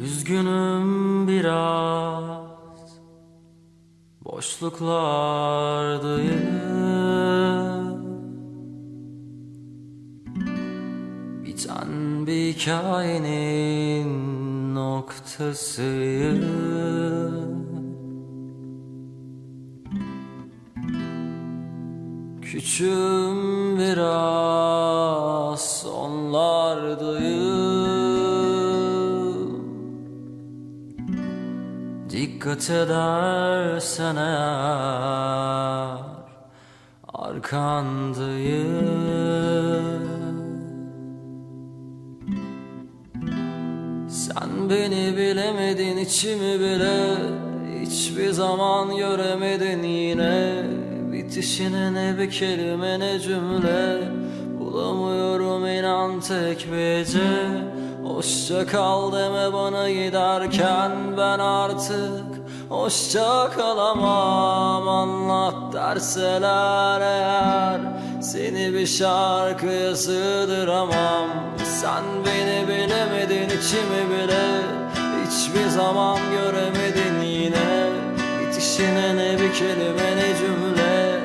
Üzgünüm biraz. Boşluklardayım Biten bir hikayenin noktasıyım Küçüğüm biraz sonlardayım Dikkat edersen eğer arkandayım Sen beni bilemedin içimi bile Hiçbir zaman göremedin. Yine Bitişine ne bir kelime ne cümle Bulamıyorum inan tek hece Hoşça kal deme bana giderken. Ben artık Hoşça kalamam. Anlat derseler eğer. Seni bir şarkıya sığdıramam. Sen beni bilemedin içimi bile. Hiçbir zaman göremedin yine. Bitişine ne bir kelime ne cümle.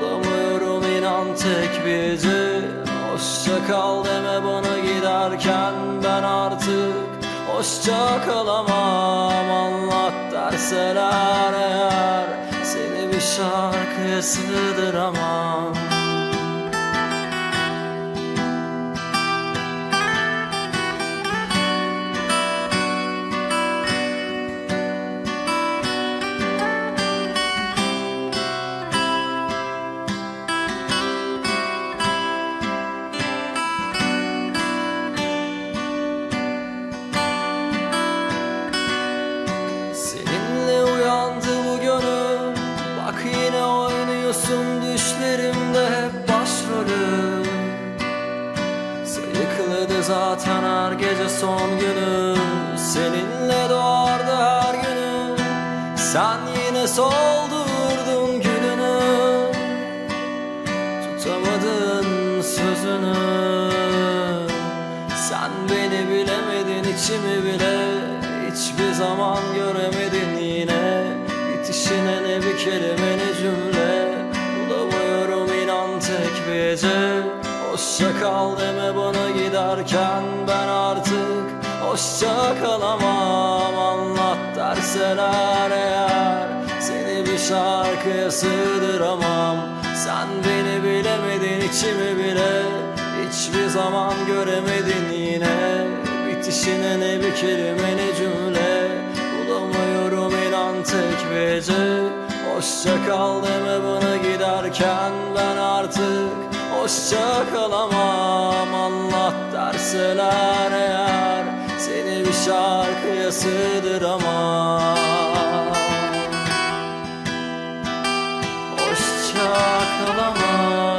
Bulamıyorum inan tek bir gece Hoşça kal deme bana giderken ben artık Hoşça kalamam. Anlat derseler eğer Seni bir şarkıya sığdıramam zaten her gece son günü. Seninle doğardı her günü. Sen yine soldurdun gülünü Tutamadın sözünü. Sen beni bilemedin içimi bile Hiçbir zaman göremedin yine. Bitişine ne bir kelime ne cümle. Bulamıyorum inan tek bir gece Hoşça kal deme bana giderken ben artık Hoşça kalamam. Anlat derseler eğer Seni bir şarkıya sığdıramam. Sen beni bilemedin içimi bile Hiçbir zaman göremedin yine. Bitişine ne bir kelime ne cümle Bulamıyorum inan tek bir Hoşça kal deme bana giderken ben artık Hoşça kalamam anlat derseler eğer Seni bir şarkıya sığdıramam. Hoşça kalamam